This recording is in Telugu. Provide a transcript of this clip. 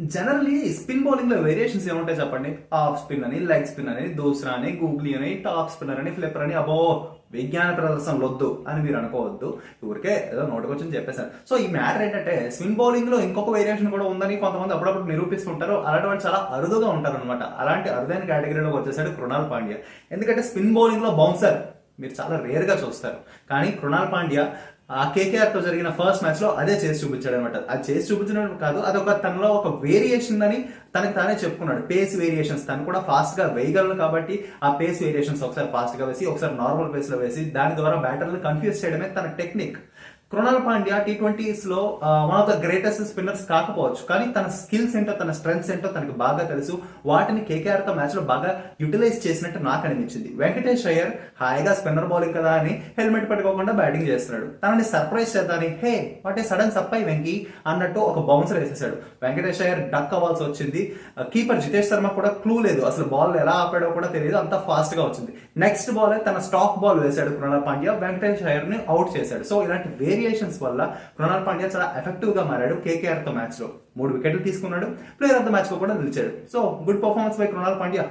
జనరల్లీ స్పిన్ బౌలింగ్లో వేరియేషన్స్ ఏముంటాయి చెప్పండి? ఆఫ్ స్పిన్ అని లెగ్ స్పిన్ అని దూసరా అని గూగ్లీ అని టాప్ స్పిన్నర్ అని ఫ్లిప్పర్ అని. అబో విజ్ఞాన ప్రదర్శనలు వద్దు అని మీరు అనుకోవద్దు. ఊరికే ఏదో నోటుకొచ్చి చెప్పేశారు. సో ఈ మ్యాటర్ ఏంటంటే స్పిన్ బౌలింగ్లో ఇంకొక వేరియేషన్ కూడా ఉందని కొంతమంది అప్పుడప్పుడు నిరూపిస్తుంటారు. అలాంటి చాలా అరుదుగా ఉంటారు అనమాట అలాంటి అరుదైన కేటగిరీలోకి వచ్చేసాడు కృణాల్ పాండ్యా. ఎందుకంటే స్పిన్ బౌలింగ్లో బౌన్సర్ మీరు చాలా రేర్గా చూస్తారు. కానీ కృణాల్ పాండ్యా ఆ కేకేఆర్తో జరిగిన ఫస్ట్ మ్యాచ్లో అదే చేసి చూపించాడు అనమాట అది చేసి చూపించడం కాదు అదొక తనలో ఒక వేరియేషన్ అని తనకు తానే చెప్పుకున్నాడు. పేస్ వేరియేషన్స్ తను కూడా ఫాస్ట్గా వేయగలను కాబట్టి ఆ పేస్ వేరియేషన్స్ ఒకసారి ఫాస్ట్గా వేసి ఒకసారి నార్మల్ పేస్లో వేసి దాని ద్వారా బ్యాటర్లు కన్ఫ్యూజ్ చేయడమే తన technique. Krunal Pandya T ట్వంటీస్లో one of the greatest spinners కాకపోవచ్చు. కానీ తన స్కిల్స్ ఏంటో తన స్ట్రెంగ్స్ ఏంటో తనకి బాగా తెలుసు. వాటిని కేకేఆర్తో మ్యాచ్లో బాగా యూటిలైజ్ చేసినట్టు నాకు అనిపించింది. వెంకటేష్ అయ్యర్ హాయిగా స్పిన్నర్ బౌలింగ్ కదా అని హెల్మెట్ పెట్టుకోకుండా బ్యాటింగ్ చేస్తున్నాడు. తనని సర్ప్రైజ్ చేద్దాని హే వాట్ ఏ సడన్ సప్పై వెంకీ అన్నట్టు ఒక బౌన్సర్ వేసేసాడు. వెంకటేష్ అయ్యర్ డక్ అవ్వాల్సి వచ్చింది. కీపర్ జితేష్ శర్మ కూడా క్లూ లేదు. అసలు బాల్ ఎలా ఆపాడో కూడా తెలియదు. అంత ఫాస్ట్గా వచ్చింది. నెక్స్ట్ బాల్ తన స్టాక్ బాల్ వేశాడు కృణాల్ పాండ్యా. వెంకటేష్ అయ్యర్ని అవుట్ చేశాడు. సో ఇలాంటి వేరియేషన్స్ వల్ల కృణాల్ పాండ్యా చాలా ఎఫెక్టివ్గా మారాడు కేకేఆర్తో మ్యాచ్లో. మూడు వికెట్లు తీసుకున్నాడు. ప్లేయర్ ఆఫ్ ద మ్యాచ్లో కూడా నిలిచాడు. So good performance by Krunal Pandya.